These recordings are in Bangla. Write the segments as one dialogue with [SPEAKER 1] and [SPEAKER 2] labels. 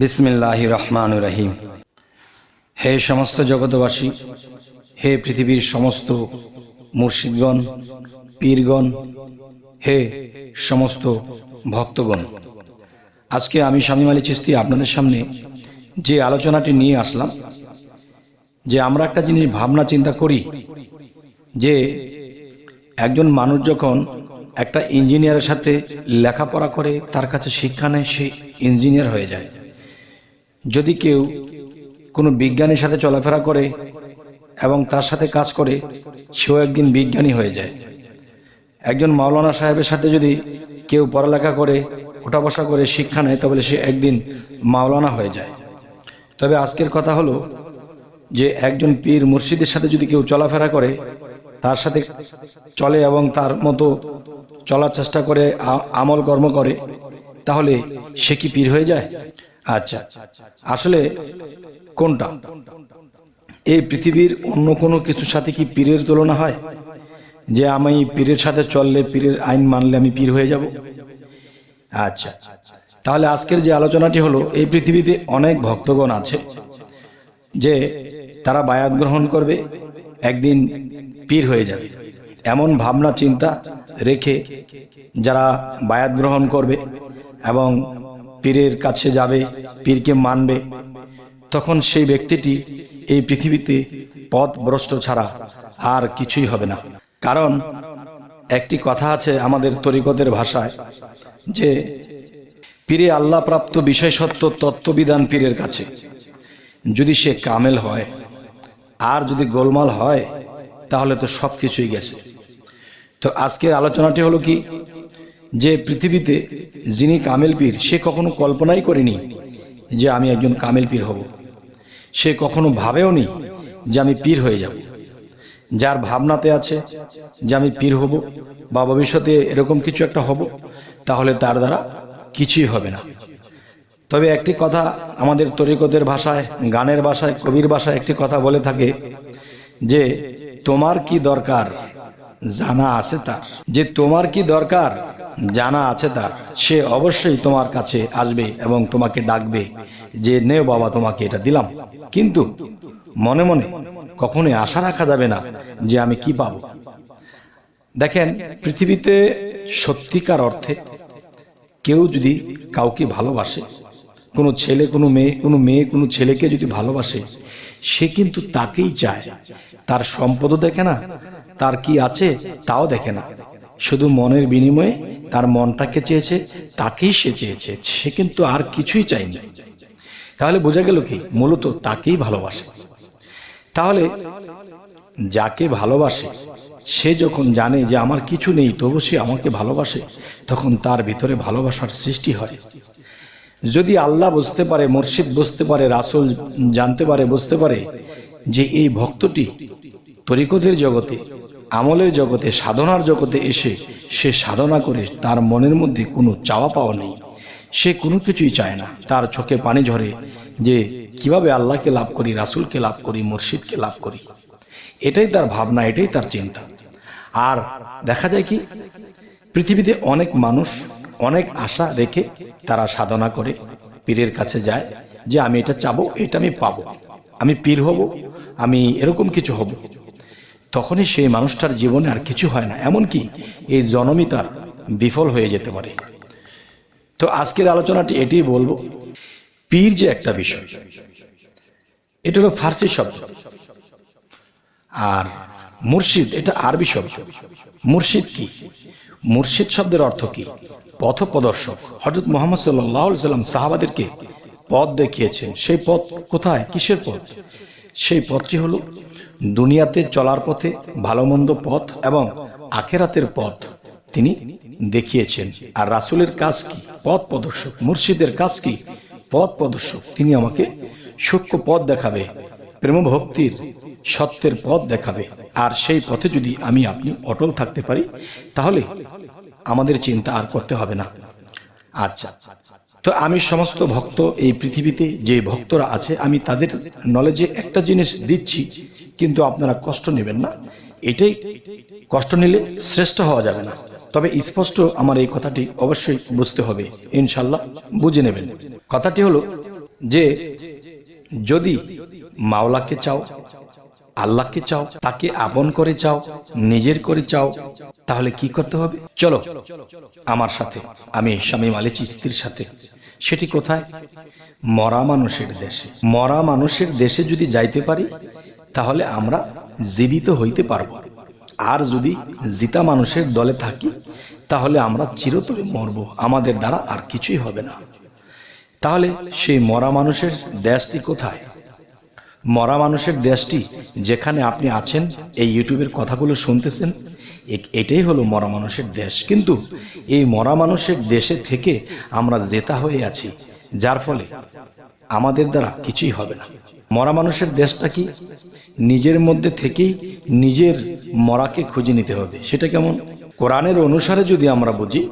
[SPEAKER 1] বিসমিল্লাহ রহমান রাহিম। হে সমস্ত জগতবাসী হে পৃথিবীর সমস্ত মুর্শিদগণ, পীরগণ, হে সমস্ত ভক্তগণ। আজকে আমি শামীম আলী চিস্তি আপনাদের সামনে যে আলোচনাটি নিয়ে আসলাম, যে আমরা একটা জিনিস ভাবনা চিন্তা করি, যে একজন মানুষ যখন একটা ইঞ্জিনিয়ারের সাথে লেখাপড়া করে, তার কাছে শিক্ষা নেয়, সে ইঞ্জিনিয়ার হয়ে যায়। যদি কেউ কোনো বিজ্ঞানীর সাথে চলাফেরা করে এবং তার সাথে কাজ করে, সেও একদিন বিজ্ঞানী হয়ে যায়। একজন মাওলানা সাহেবের সাথে যদি কেউ পড়ালেখা করে ওঠা বসা করে, শিক্ষা নেয় তবে সে একদিন মাওলানা হয়ে যায়। তবে আজকের কথা হলো যে একজন পীর মুর্শিদের সাথে যদি কেউ চলাফেরা করে, তার সাথে চলে এবং তার মতো চলার চেষ্টা করে আমল কর্ম করে, তাহলে সে কি পীর হয়ে যায়? আচ্ছা আসলে কোনটা? এই পৃথিবীর অন্য কোনো কিছুর সাথে কি পীরের তুলনা হয়? যে আমি পীরের সাথে চললে পীরের আইন মানলে আমি পীর হয়ে যাব? আচ্ছা তাহলে আজকের যে আলোচনাটি হলো, এই পৃথিবীতে অনেক ভক্তগণ আছে যে তারা বায়াত গ্রহণ করবে, একদিন পীর হয়ে যাবে। এমন ভাবনা, চিন্তা রেখে যারা বায়াত গ্রহণ করবে এবং পীরের কাছে যাবে, পীরকে মানবে। তখন সেই ব্যক্তিটি এই পৃথিবীতে পথ ভ্রষ্ট ছাড়া আর কিছুই হবে না। কারণ একটি কথা আছে আমাদের তরিকতের ভাষায় যে, পীরে আল্লাহ প্রাপ্ত বিষয় সত্য তত্ত্ববিধান পীরের কাছে। যদি সে কামেল হয়, আর যদি গোলমাল হয়, তাহলে তো সব কিছুই গেছে। তো আজকের আলোচনাটি হলো কি? যে পৃথিবীতে যিনি কামেল পীর, সে কখনো কল্পনাই করেনি যে আমি একজন কামেল পীর হব। সে কখনো ভাবেও নি যে আমি পীর হয়ে যাব। যার ভাবনাতে আছে যে আমি পীর হব বা ভবিষ্যতে এরকম কিছু একটা হব, তাহলে তার দ্বারা কিছুই হবে না। তবে একটি কথা আমাদের তরিকতের ভাষায়, গানের ভাষায়, কবির ভাষায় একটি কথা বলে থাকে যে, তোমার কি দরকার জানা আছে তার? যে, তোমার কি দরকার জানা আছে তার সে অবশ্যই তোমার কাছে আসবে এবং তোমাকে ডাকবে যে নে বাবা, তোমাকে এটা দিলাম। কিন্তু মনে মনে কখনোই আশা রাখা যাবে না যে, আমি কি পাব? দেখেন, পৃথিবীতে সত্যিকার অর্থে কেউ যদি কাউকে ভালোবাসে, কোনো ছেলে, কোনো মেয়ে কোনো মেয়ে, কোনো ছেলেকে যদি ভালোবাসে, সে কিন্তু তাকেই চায়। তার সম্পদও দেখে না, তার কি আছে তাও দেখে না। শুধু মনের বিনিময়ে তার মনটাকে চেয়েছে, তাকেই সে চেয়েছে, সে কিন্তু আর কিছুই চায়নি। তাহলে বোঝা গেল কি? মূলত তাকেই ভালোবাসে। তাহলে যাকে ভালোবাসে, সে যখন জানে যে আমার কিছু নেই, তবু সে আমাকে ভালোবাসে, তখন তার ভিতরে ভালোবাসার সৃষ্টি হয়। যদি আল্লাহ বুঝতে পারে, মুর্শিদ বুঝতে পারে, রাসুল জানতে পারে, বুঝতে পারে যে এই ভক্তটি তরিকতের জগতে আমলের জগতে, সাধনার জগতে এসে সে সাধনা করে তার মনের মধ্যে কোনো চাওয়া পাওয়া নেই। সে কোনো কিছুই চায় না। তার চোখে পানি ঝরে যে কীভাবে আল্লাহকে লাভ করি, রাসুলকে লাভ করি, মুর্শিদকে লাভ করি। এটাই তার ভাবনা, এটাই তার চিন্তা। আর দেখা যায় কি, পৃথিবীতে অনেক মানুষ অনেক আশা রেখে তারা সাধনা করে। পীরের কাছে যায় যে, আমি এটা চাবো, এটা আমি পাবো। আমি পীর হব, আমি এরকম কিছু হব। তখনই সেই মানুষটার জীবনে আর কিছু হয় না। এমনকি এই জনমই তার বিফল হয়ে যেতে পারে। তো আজকের আলোচনাটি এটাই বলব, পীর যে একটা বিষয়, এটা হলো ফার্সি শব্দ। আর মুর্শিদ, এটা আরবি শব্দ। মুর্শিদ কি? মুর্শিদ শব্দের অর্থ কি? পথ প্রদর্শক হজরত মোহাম্মদ সাল্লাম সাহাবাদেরকে পথ দেখিয়েছেন। সেই পথ কোথায়? কিসের পথ? সেই পথটি হলো দুনিয়াতে চলার পথে ভালো মন্দ পথ এবং আখেরাতের পথ তিনি দেখিয়েছেন। আর রাসুলের কাজ কি? পথ প্রদর্শক, মুর্শিদের কাজ কি? পথ প্রদর্শক, তিনি আমাকে সূক্ষ্ম পথ দেখাবে প্রেম ভক্তির সত্যের পথ দেখাবে। আর সেই পথে যদি আমি আপনি অটল থাকতে পারি, তাহলে আমাদের চিন্তা আর করতে হবে না। আচ্ছা। তো আমি সমস্ত ভক্ত এই পৃথিবীতে যে ভক্তরা আছে, আমি তাদের নলেজে একটা জিনিস দিচ্ছি, কিন্তু আপনারা কষ্ট নেবেন না। এটাই কষ্ট নিলে শ্রেষ্ঠ হওয়া যাবে না। তবে স্পষ্ট আমার এই কথাটি অবশ্যই বুঝতে হবে ইনশাল্লাহ বুঝে নেবেন। কথাটি হলো যে, যদি মাওলাকে চাও, আল্লাহকে চাও, তাকে আপন করে চাও, নিজের করে চাও, তাহলে কি করতে হবে? চলো, আমার সাথে, আমি স্বামী মালি চিস্তির সাথে সেটি কোথায়? মরা মানুষের দেশে। মরা মানুষের দেশে যদি যাইতে পারি, তাহলে আমরা জীবিত হইতে পারব। আর যদি জিতা মানুষের দলে থাকি, তাহলে আমরা চিরতরে মরব। আমাদের দ্বারা আর কিছুই হবে না। তাহলে সেই মরা মানুষের দেশটি কোথায়? মরা মানুষের দেশটি যেখানে আপনি আছেন, এই ইউটিউবের কথাগুলো শুনতেছেন এটাই হলো মরা মানুষের দেশ। কিন্তু এই মরা মানুষের দেশে থেকে আমরা জেতা হয়ে আছি, যার ফলে আমাদের দ্বারা কিছুই হবে না। মরা মানুষের দেশটা কি? নিজের মধ্যে থেকেই নিজের মরাকে খুঁজে নিতে হবে। সেটা কেমন? কোরআনের অনুসারে যদি আমরা বুঝি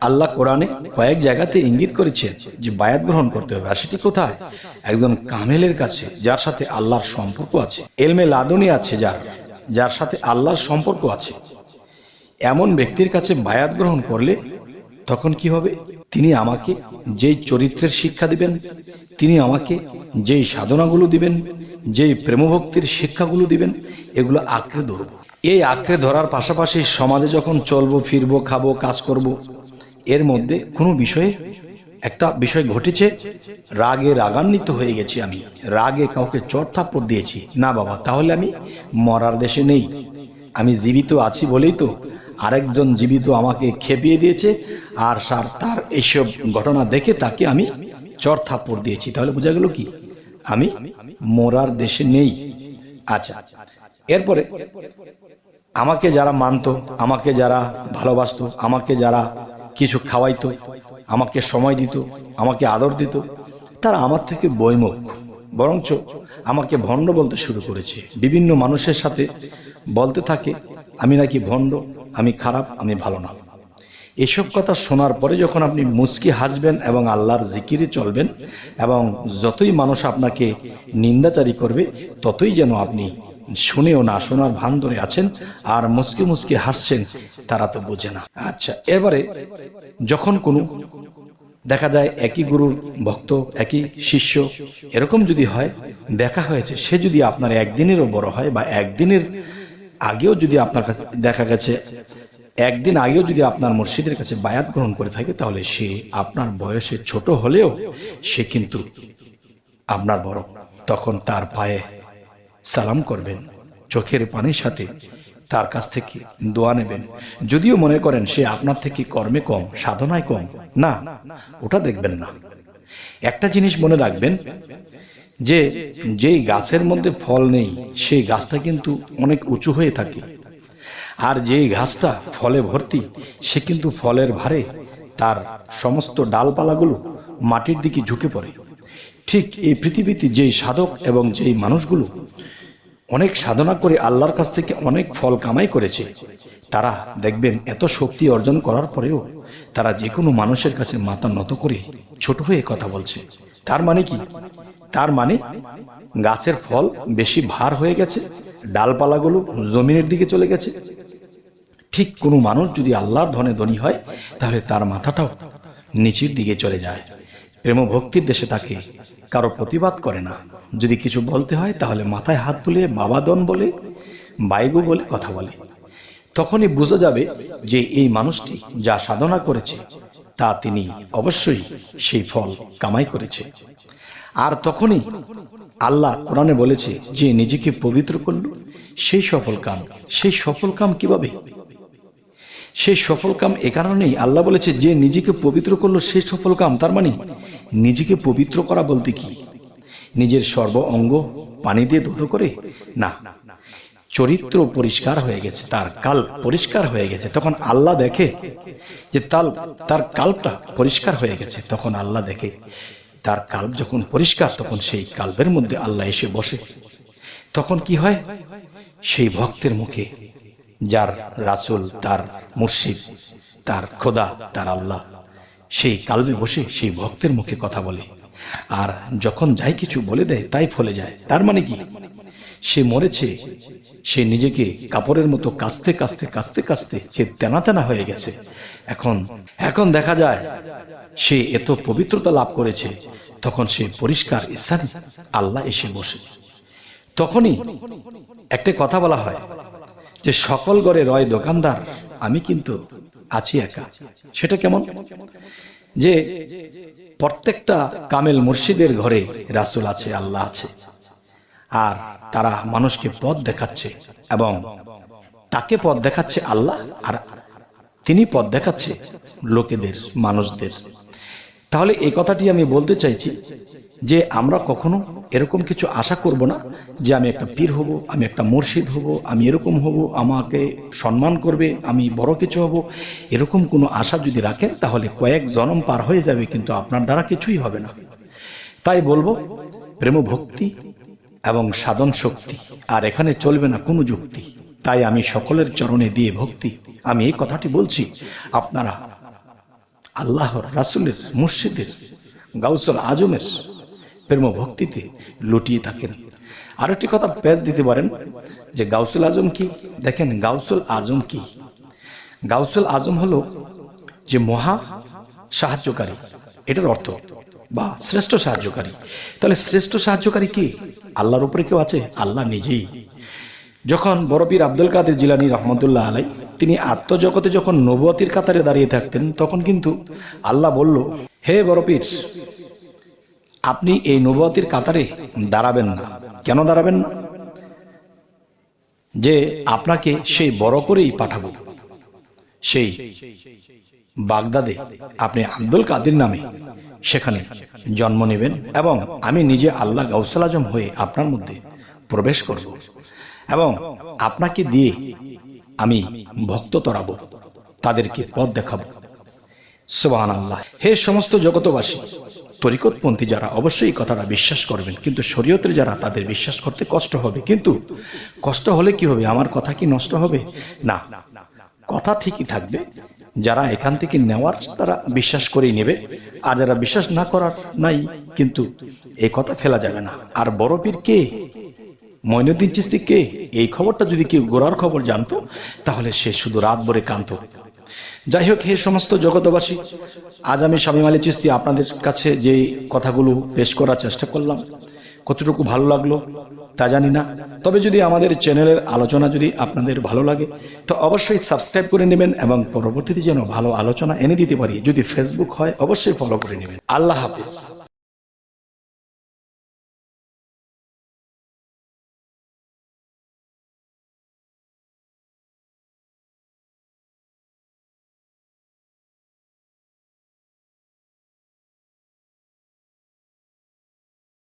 [SPEAKER 1] আল্লাহ কোরআনে কয়েক জায়গাতে ইঙ্গিত করেছেন যে বায়াত গ্রহণ করতে হবে। আর সেটি কোথায়? একজন কামেলের কাছে, যার সাথে আল্লাহর সম্পর্ক আছে। এলমে লাদনি আছে যার যার সাথে আল্লাহর সম্পর্ক আছে। এমন ব্যক্তির কাছে বায়াত গ্রহণ করলে তখন কি হবে? তিনি আমাকে যেই চরিত্রের শিক্ষা দিবেন, তিনি আমাকে যেই সাধনাগুলো দিবেন, যেই প্রেমভক্তির শিক্ষাগুলো দিবেন, এগুলো আঁকড়ে ধরব। এই আঁকড়ে ধরার পাশাপাশি সমাজে যখন চলবো, ফিরবো, খাব, কাজ করব এর মধ্যে কোনো বিষয়ে একটা বিষয় ঘটেছে, রাগে রাগান্বিত হয়ে গেছি আমি। রাগে কাউকে চট থাপ্পড় দিয়েছি। না বাবা, তাহলে আমি মরার দেশে নেই। আমি জীবিত আছি বলেই তো আরেকজন জীবিত আমাকে খেপিয়ে দিয়েছে আর সার তার এইসব ঘটনা দেখে তাকে আমি চর থাপ্পড় দিয়েছি। তাহলে বোঝা গেল কি? আমি মরার দেশে নেই। আচ্ছা এরপরে আমাকে যারা মানত, আমাকে যারা ভালোবাসতো, আমাকে যারা কিছু খাওয়াইতো, আমাকে সময় দিত, আমাকে আদর দিত। তারা আমার থেকে বইমুখ বরঞ্চ আমাকে ভণ্ড বলতে শুরু করেছে। বিভিন্ন মানুষের সাথে বলতে থাকে, আমি নাকি ভণ্ড, আমি খারাপ, আমি ভালো না। এসব কথা শোনার পরে যখন আপনি মুচকি হাসবেন এবং আল্লাহর জিকিরে চলবেন এবং যতই মানুষ আপনাকে নিন্দাচারী করবে, ততই যেন আপনি শুনেও না, শোনার ভান ধরে আছেন আর মুসকে মুসকে হাসছেন, তারা তো বোঝে না। আচ্ছা এবারে যখন কোনো দেখা যায় একই গুরুর ভক্ত, একই শিষ্য, এরকম যদি হয়, দেখা হয়েছে, সে যদি আপনার একদিনেরও বড় হয় বা একদিনের আগেও যদি আপনার কাছে দেখা গেছে, একদিন আগেও যদি আপনার মুর্শিদের কাছে বায়াত গ্রহণ করে থাকে, তাহলে সে আপনার বয়সে ছোট হলেও সে কিন্তু আপনার বড়। তখন তার পায়ে সালাম করবেন। চোখের পানির সাথে তার কাছ থেকে দোয়া নেবেন। যদিও মনে করেন সে আপনার থেকে কর্মে কম, সাধনায় কম। না, ওটা দেখবেন না। একটা জিনিস মনে রাখবেন, যে যেই গাছের মধ্যে ফল নেই, সেই গাছটা কিন্তু অনেক উঁচু হয়ে থাকে। আর যেই গাছটা ফলে ভর্তি, সে কিন্তু ফলের ভারে তার সমস্ত ডালপালাগুলো মাটির দিকে ঝুঁকে পড়ে। ঠিক এই পৃথিবীতে যেই সাধক এবং যেই মানুষগুলো অনেক সাধনা করে আল্লাহর কাছ থেকে অনেক ফল কামাই করেছে। তারা দেখবেন এত শক্তি অর্জন করার পরেও তারা যে কোনো মানুষের কাছে মাথা নত করে ছোট হয়ে কথা বলছে। তার মানে কি? তার মানে গাছের ফল বেশি ভার হয়ে গেছে, ডালপালাগুলো জমিনের দিকে চলে গেছে। ঠিক কোনো মানুষ যদি আল্লাহর ধনে ধনী হয়, তাহলে তার মাথাটাও নিচের দিকে চলে যায়। প্রেম ভক্তির দেশে তাকে কারও প্রতিবাদ করে না। যদি কিছু বলতে হয়, তাহলে মাথায় হাত বুলিয়ে বাবা দন বলে, বাইগু বলে কথা বলে। তখনই বোঝা যাবে যে এই মানুষটি যা সাধনা করেছে, তা তিনি অবশ্যই সেই ফল কামাই করেছে। আর তখনই আল্লাহ কোরআনে বলেছে, যে নিজেকে পবিত্র করল, সেই সফল কাম। সেই সফল কাম কীভাবে? সেই সফল কাম এ কারণেই আল্লাহ বলেছে, যে নিজেকে পবিত্র করল সে সফল কাম। তার মানে নিজেকে পবিত্র করা বলতে কি? নিজের সর্ব অঙ্গ পানি দিয়ে ধুতো করে? না। চরিত্র পরিষ্কার হয়ে গেছে, তার কাল পরিষ্কার হয়ে গেছে। তখন আল্লাহ দেখে যে তাল, তার কাল্পটা পরিষ্কার হয়ে গেছে। তখন আল্লাহ দেখে তার কাল্প যখন পরিষ্কার, তখন সেই কাল্পের মধ্যে আল্লাহ এসে বসে। তখন কি হয়? সেই ভক্তের মুখে যার রাসুল তার মুর্শিদ, তার খোদা, তার আল্লাহ। সেই কালবে বসে সেই ভক্তের মুখে কথা বলে। আর যখন যাই কিছু বলে দেয়, তাই ফলে যায়। তার মানে কি? সে মরেছে, সে নিজেকে কাপড়ের মতো কাস্তে কাস্তে কাস্তে কাস্তে সে তেনা তেনা হয়ে গেছে। এখন এখন দেখা যায়, সে এত পবিত্রতা লাভ করেছে, তখন সে পরিষ্কার স্থানে আল্লাহ এসে বসে। তখনই একটা কথা বলা হয় যে সকল ঘরে রয় দোকানদার, আমি কিন্তু আছি একা। সেটা কেমন? যে প্রত্যেকটা কামেল মুর্শিদের ঘরে রাসুল আছে, আল্লাহ আছে। আর তারা মানুষকে পথ দেখাচ্ছে এবং তাকে পথ দেখাচ্ছে আল্লাহ, আর তিনি পথ দেখাচ্ছে লোকেদের, মানুষদের। তাহলে এই কথাটি আমি বলতে চাইছি যে আমরা কখনো এরকম কিছু আশা করব না যে আমি একটা পীর হব, আমি একটা মুর্শিদ হব, আমি এরকম হব, আমাকে সম্মান করবে, আমি বড় কিছু হব। এরকম কোনো আশা যদি রাখেন, তাহলে কয়েক জনম পার হয়ে যাবে, কিন্তু আপনার দ্বারা কিছুই হবে না। তাই বলব প্রেম ভক্তি এবং সাধন শক্তি আর এখানে চলবে না কোনো যুক্তি। তাই আমি সকলের চরণে দিয়ে ভক্তি। আমি এই কথাটি বলছি, আপনারা আল্লাহর রাসুলের মুর্শিদের গাউসল আজমের প্রেম ভক্তিতে লুটিয়ে থাকেন। আর একটি কথা পেজ দিতে পারেন যে গাউসুল আজম কি? দেখেন গাউসুল আজম কি? গাউসুল আজম হলো যে মহা সাহায্যকারী। এটার অর্থ, বা শ্রেষ্ঠ সাহায্যকারী। তাহলে শ্রেষ্ঠ সাহায্যকারী কি? আল্লাহর উপরে কেউ আছে? আল্লাহ নিজেই। যখন বড়পীর আব্দুল কাদের জিলানি রহমতুল্লাহ আলাই, তিনি আত্মজগতে যখন নবতির কাতারে দাঁড়িয়ে থাকতেন, তখন কিন্তু আল্লাহ বলল, হে বড়পীর আপনি এই নবতির কাতারে দাঁড়াবেন না। কেন দাঁড়াবেন না? যে আপনাকে সেই বড় করেই পাঠাবো। সেই বাগদাদে আপনি আব্দুল কাদের নামে সেখানে জন্ম নেবেন এবং আমি নিজে আল্লাহ গাউসাল আজম হয়ে আপনার মধ্যে প্রবেশ করব। এবং আপনাকে দিয়ে আমি ভক্ত তরাবো, তাদেরকে পথ দেখাবো। সুবাহান আল্লাহ হে সমস্ত জগতবাসী তরিকতপন্থী যারা, অবশ্যই কথাটা বিশ্বাস করবেন। কিন্তু শরীয়তের যারা, তাদের বিশ্বাস করতে কষ্ট হবে। কিন্তু কষ্ট হলে কি হবে? আমার কথা কি নষ্ট হবে? না। কথা ঠিকই থাকবে। যারা এখান থেকে নেওয়ার, তারা বিশ্বাস করেই নেবে। আর যারা বিশ্বাস না করার নাই, কিন্তু এই কথা ফেলা যাবে না। আর বড় পীর কে? মইনুদ্দিন চিস্তি কে? এই খবরটা যদি কেউ গোড়ার খবর জানতো, তাহলে সে শুধু রাত ভরে কান্ত যাই হোক, হে সমস্ত জগতবাসী আজ আমি স্বামী মালি চিস্তি আপনাদের কাছে যে কথাগুলো পেশ করার চেষ্টা করলাম, কতটুকু ভালো লাগল তা জানি না। তবে যদি আমাদের চ্যানেলের আলোচনা যদি আপনাদের ভালো লাগে, তো অবশ্যই সাবস্ক্রাইব করে নেবেন এবং পরবর্তীতে যেন ভালো আলোচনা এনে দিতে পারি। যদি ফেসবুক হয়, অবশ্যই ফলো করে নেবেন। আল্লাহ হাফিজ।